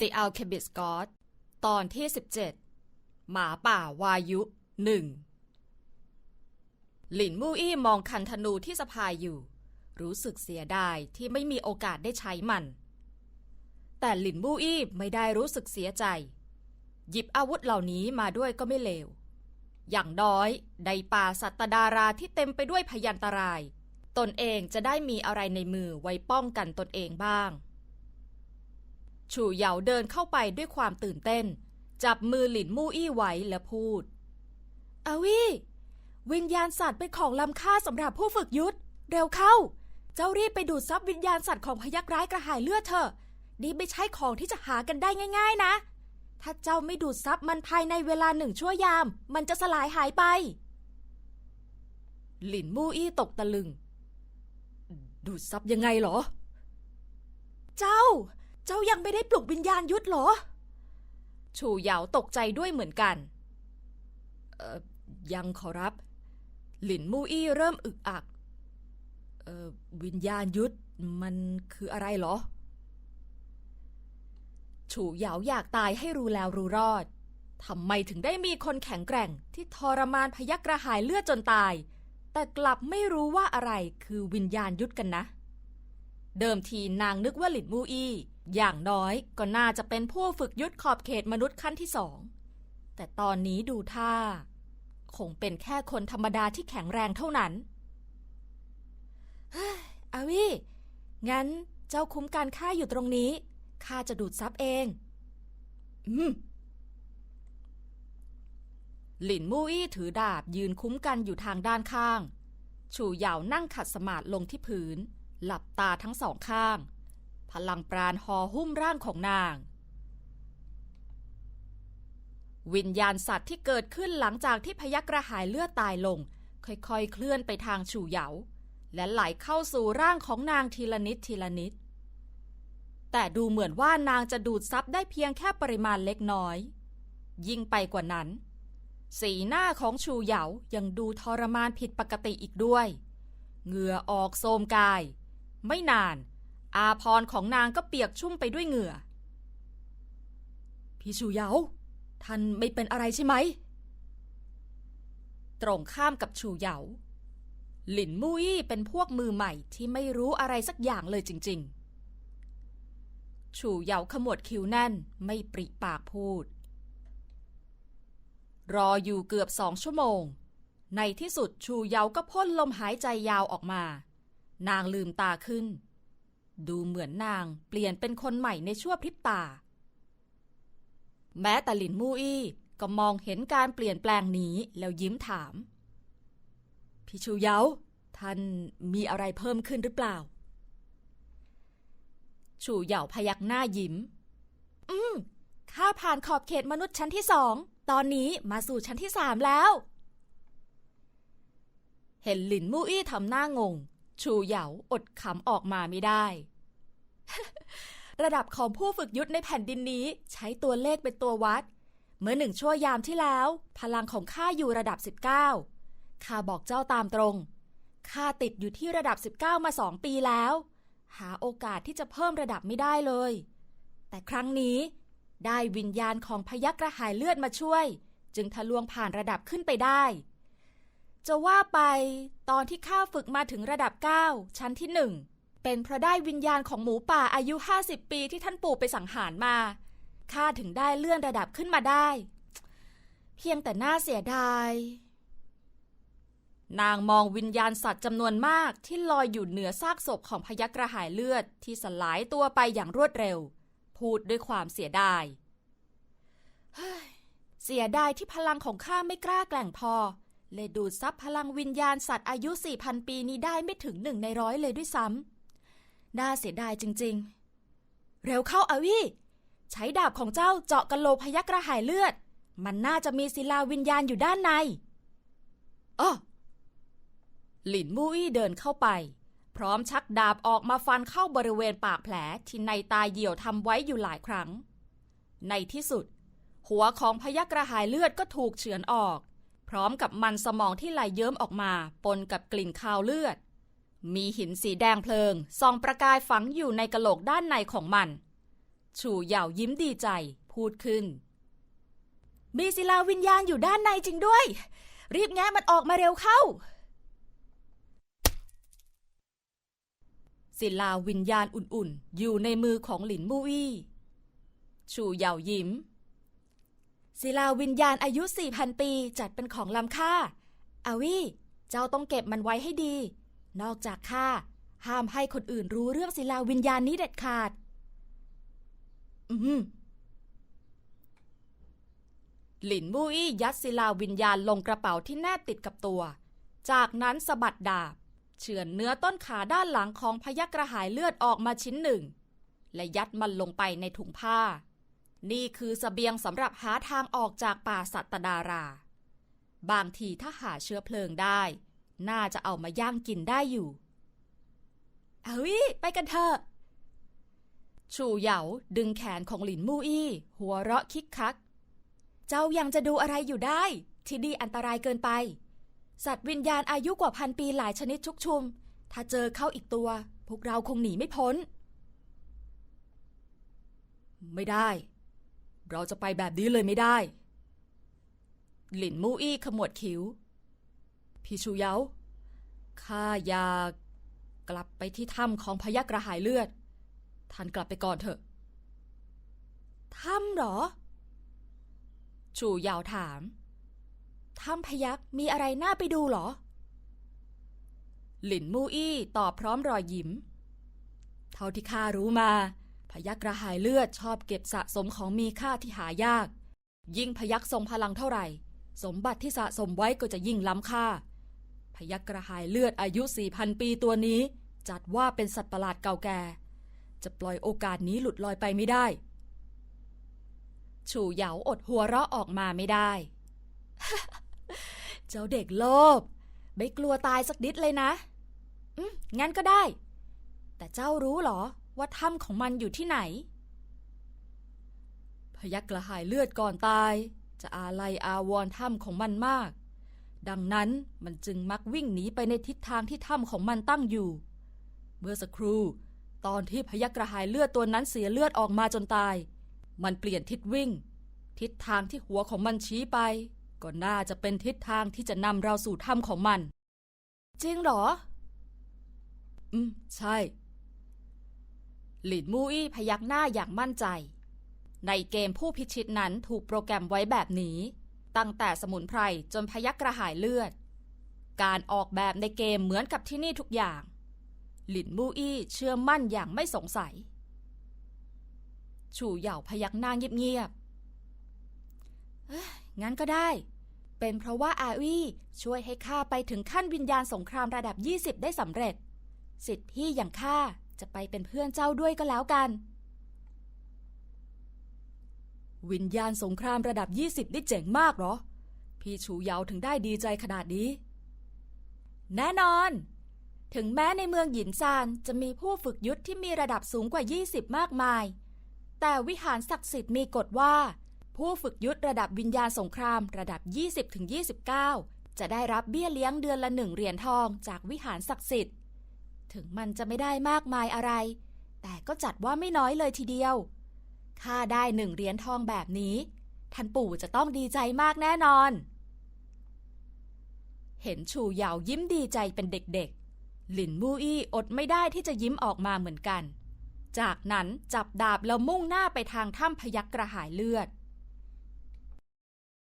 The Alchemist God ตอนที่ 17 หมาป่าวายุหนึ่งหลินมู่อี้มองคันธนูที่สะพายอยู่ รู้สึกเสียดายที่ไม่มีโอกาสได้ใช้มัน แต่หลินมู่อี้ไม่ได้รู้สึกเสียใจ หยิบอาวุธเหล่านี้มาด้วยก็ไม่เลว อย่างน้อยในป่าสัตดาราที่เต็มไปด้วยพยันตราย ตนเองจะได้มีอะไรในมือไว้ป้องกันตนเองบ้าง ชูเหยาเดินเข้าไปด้วยความตื่นเต้น จับมือหลินมู่อี้ไว้และพูด อาวี่วิญญาณสัตว์เป็นของล้ำค่าสำหรับผู้ฝึกยุทธเร็วเข้า เจ้ารีบไปดูดซับวิญญาณสัตว์ของพยักร้ายกระหายเลือดเถอะ นี่ไม่ใช่ของที่จะหากันได้ง่าย ๆ นะ ถ้าเจ้าไม่ดูดซับมันภายในเวลาหนึ่งชั่วยาม มันจะสลายหายไป หลินมู่อี้ตกตะลึง ดูดซับยังไงเหรอ เจ้า เจ้ายังไม่ได้ปลุกวิญญาณยุทธเหรอ ชูเหยาตกใจด้วยเหมือนกัน เอ่อ ยังขอรับ หลินมู่อี้เริ่มอึกอัก เอ่อ วิญญาณยุทธมันคืออะไรเหรอ ชูเหยาอยากตายให้รู้แล้วรู้รอด ทำไมถึงได้มีคนแข็งแกร่งที่ทรมานพยักกระหายเลือดจนตาย แต่กลับไม่รู้ว่าอะไรคือวิญญาณยุทธกันนะ เดิมทีนางนึกว่าหลินมูอี้ อย่างน้อยก็น่าจะเป็นผู้ฝึกยุทธขอบเขตมนุษย์ขั้นที่สอง แต่ตอนนี้ดูท่า คงเป็นแค่คนธรรมดาที่แข็งแรงเท่านั้นเฮ้ยอาวิงั้นเจ้าคุ้มการข้าอยู่ตรงนี้ ข้าจะดูดซับเอง อืม หลินมู่อี้ถือดาบยืนคุ้มกันอยู่ทางด้านข้าง ชูเหยานั่งขัดสมาธิลงที่พื้น หลับตาทั้งสองข้าง พลังปราณห่อหุ้มร่างของนาง วิญญาณสัตว์ที่เกิดขึ้นหลังจากที่พยักกระหายเลือดตายลง ค่อยๆ เคลื่อนไปทางชูเหยา และไหลเข้าสู่ร่างของนางทีละนิดทีละนิด แต่ดูเหมือนว่านางจะดูดซับได้เพียงแค่ปริมาณเล็กน้อย ยิ่งไปกว่านั้น สีหน้าของชูเหยายังดูทรมานผิดปกติอีกด้วย เหงื่อออกโทรมกาย ไม่นาน อาพรของนางก็เปียกชุ่มไปด้วยเหงื่อ พี่ชูเยา ท่านไม่เป็นอะไรใช่ไหม ตรงข้ามกับชูเยา หลินมุยเป็นพวกมือใหม่ที่ไม่รู้อะไรสักอย่างเลยจริง ๆ ชูเยาขมวดคิ้วแน่นไม่ปริปากพูด รออยู่เกือบสองชั่วโมง ในที่สุดชูเยาก็พ่นลมหายใจยาวออกมา นางลืมตาขึ้น ดูเหมือนนางเปลี่ยนเป็นคนใหม่ในชั่วพริบตา แม้แต่หลินมู่อี้ก็มองเห็นการเปลี่ยนแปลงนี้แล้วยิ้มถาม พี่ชูเยาท่านมีอะไรเพิ่มขึ้นหรือเปล่า ชูเหยาพยักหน้ายิ้ม อืมข้าผ่านขอบเขตมนุษย์ชั้นที่สอง ตอนนี้มาสู่ชั้นที่สามแล้ว เห็นหลินมู่อี้ทำหน้างง ชูเหยาอดขำออกมาไม่ได้ ระดับของผู้ฝึกยุทธในแผ่นดินนี้ใช้ตัวเลขเป็นตัววัด เมื่อหนึ่งชั่วยามที่แล้ว พลังของข้าอยู่ระดับ 19ข้าบอกเจ้าตามตรงข้าติดอยู่ที่ระดับ 19 มาสองปีแล้ว หาโอกาสที่จะเพิ่มระดับไม่ได้เลย แต่ครั้งนี้ ได้วิญญาณของพยักกระหายเลือดมาช่วย จึงทะลวงผ่านระดับขึ้นไปได้ จะว่าไปตอนที่ข้าฝึกมาถึงระดับ 9 ชั้นที่หนึ่งเป็นเพราะได้วิญญาณของหมูป่าอายุ 50 ปีที่ท่านปู่ไปสังหารมาข้าถึงได้เลื่อนระดับขึ้นมาได้ เพียงแต่น่าเสียดาย นางมองวิญญาณสัตว์จำนวนมากที่ลอยอยู่เหนือซากศพของพยักกระหายเลือดที่สลายตัวไปอย่างรวดเร็ว พูดด้วยความเสียดายเฮ้ยเสียดายที่พลังของข้าไม่กล้าแกล่งพอ เลยดูดซับพลังวิญญาณสัตว์อายุ 4,000 ปีนี้ได้ไม่ถึงหนึ่งในร้อยเลยด้วยซ้ำ น่าเสียดายจริงๆ เร็วเข้าอาวี่ ใช้ดาบของเจ้าเจาะกะโหลกพยักกระหายเลือด มันน่าจะมีศิลาวิญญาณอยู่ด้านในอ้อหลินมู่อี้เดินเข้าไป พร้อมชักดาบออกมาฟันเข้าบริเวณปากแผลที่ในตาเหี่ยวทำไว้อยู่หลายครั้ง ในที่สุด หัวของพยักกระหายเลือดก็ถูกเฉือนออก พร้อมกับมันสมองที่ไหลเยิ้มออกมา ปนกับกลิ่นคาวเลือด มีหินสีแดงเพลิงส่องประกายฝังอยู่ในกะโหลกด้านในของมัน ชูเหย่ายิ้มดีใจ พูดขึ้น มีศิลาวิญญาณอยู่ด้านในจริงด้วย รีบแงะมันออกมาเร็วเข้า ศิลาวิญญาณอุ่นๆ อยู่ในมือของหลินมูอี้ชูเหย่ายิ้ม ศิลาวิญญาณอายุ 4,000 ปีจัดเป็นของล้ำค่า อาวิเจ้าต้องเก็บมันไว้ให้ดี นอกจากข้าห้ามให้คนอื่นรู้เรื่องศิลาวิญญาณนี้เด็ดขาด อืมหลินมูอี้ยัดศิลาวิญญาณลงกระเป๋าที่แนบติดกับตัว จากนั้นสะบัดดาบ เฉือนเนื้อต้นขาด้านหลังของพยักกระหายเลือดออกมาชิ้นหนึ่ง และยัดมันลงไปในถุงผ้า นี่คือสเสบียงสำหรับหาทางออกจากป่าสัตดารา บางทีถ้าหาเชื้อเพลิงได้ น่าจะเอามาย่างกินได้อยู่เอาวิไปกันเถอะชูเหยาดึงแขนของหลินมู่อี้ หัวเราะคิกคัก เจ้ายังจะดูอะไรอยู่ได้ ที่นี่อันตรายเกินไป สัตว์วิญญาณอายุกว่าพันปีหลายชนิดชุกชุม ถ้าเจอเข้าอีกตัว พวกเราคงหนีไม่พ้น ไม่ได้ เราจะไปแบบนี้เลยไม่ได้ หลินมู่อี้ขมวดคิ้ว พี่ชูเยาข้าอยากกลับไปที่ถ้ำของพยักกระหายเลือด ท่านกลับไปก่อนเถอะ ถ้ำเหรอ ชูเยาวถาม ถ้ำพยักมีอะไรน่าไปดูเหรอ หลินมู่อี้ตอบพร้อมรอยยิ้ม เท่าที่ข้ารู้มา พยักกระหายเลือดชอบเก็บสะสมของมีค่าที่หายาก ยิ่งพยักทรงพลังเท่าไหร่ สมบัติที่สะสมไว้ก็จะยิ่งล้ำค่า พยักกระหายเลือดอายุ4,000ปีตัวนี้ จัดว่าเป็นสัตว์ประหลาดเก่าแก่ จะปล่อยโอกาสนี้หลุดลอยไปไม่ได้ ฉูเหยาอดหัวเราะออกมาไม่ได้ เจ้าเด็กโลภไม่กลัวตายสักนิดเลยนะ อืมงั้นก็ได้ แต่เจ้ารู้หรอ ว่าถ้ำของมันอยู่ที่ไหน พยักกระหายเลือดก่อนตาย จะอาลัยอาวรถ้ำของมันมาก ดังนั้นมันจึงมักวิ่งหนีไปในทิศทางที่ถ้ำของมันตั้งอยู่ เมื่อสักครู่ ตอนที่พยักกระหายเลือดตัวนั้นเสียเลือดออกมาจนตาย มันเปลี่ยนทิศวิ่ง ทิศทางที่หัวของมันชี้ไป ก็น่าจะเป็นทิศทางที่จะนำเราสู่ถ้ำของมัน จริงเหรอ อืม ใช่ หลินมูอี้พยักหน้าอย่างมั่นใจ ในเกมผู้พิชิตนั้นถูกโปรแกรมไว้แบบนี้ ตั้งแต่สมุนไพรจนพยักกระหายเลือด การออกแบบในเกมเหมือนกับที่นี่ทุกอย่าง หลินมูอี้เชื่อมั่นอย่างไม่สงสัย ชูเหย่าพยักหน้าเงียบๆเอ้ยงั้นก็ได้ เป็นเพราะว่าอาวี่ช่วยให้ข้าไปถึงขั้นวิญญาณสงครามระดับ 20 ได้สำเร็จ สิทธิพี่อย่างข้า จะไปเป็นเพื่อนเจ้าด้วยก็แล้วกัน วิญญาณสงครามระดับ 20 นี่เจ๋งมากเหรอ พี่ชูเยาถึงได้ดีใจขนาดนี้ แน่นอน ถึงแม้ในเมืองหยินซานจะมีผู้ฝึกยุทธที่มีระดับสูงกว่า 20 มากมาย แต่วิหารศักดิ์สิทธิ์มีกฎว่า ผู้ฝึกยุทธระดับวิญญาณสงครามระดับ 20-29 จะได้รับเบี้ยเลี้ยงเดือนละหนึ่งเหรียญทองจากวิหารศักดิ์สิทธิ์ ถึงมันจะไม่ได้มากมายอะไร แต่ก็จัดว่าไม่น้อยเลยทีเดียว ข้าได้หนึ่งเหรียญทองแบบนี้ ท่านปู่จะต้องดีใจมากแน่นอน เห็นชูเหยาวยิ้มดีใจเป็นเด็กๆ หลินมู่อี้อดไม่ได้ที่จะยิ้มออกมาเหมือนกัน จากนั้นจับดาบแล้วมุ่งหน้าไปทางถ้ำพยักกระหายเลือด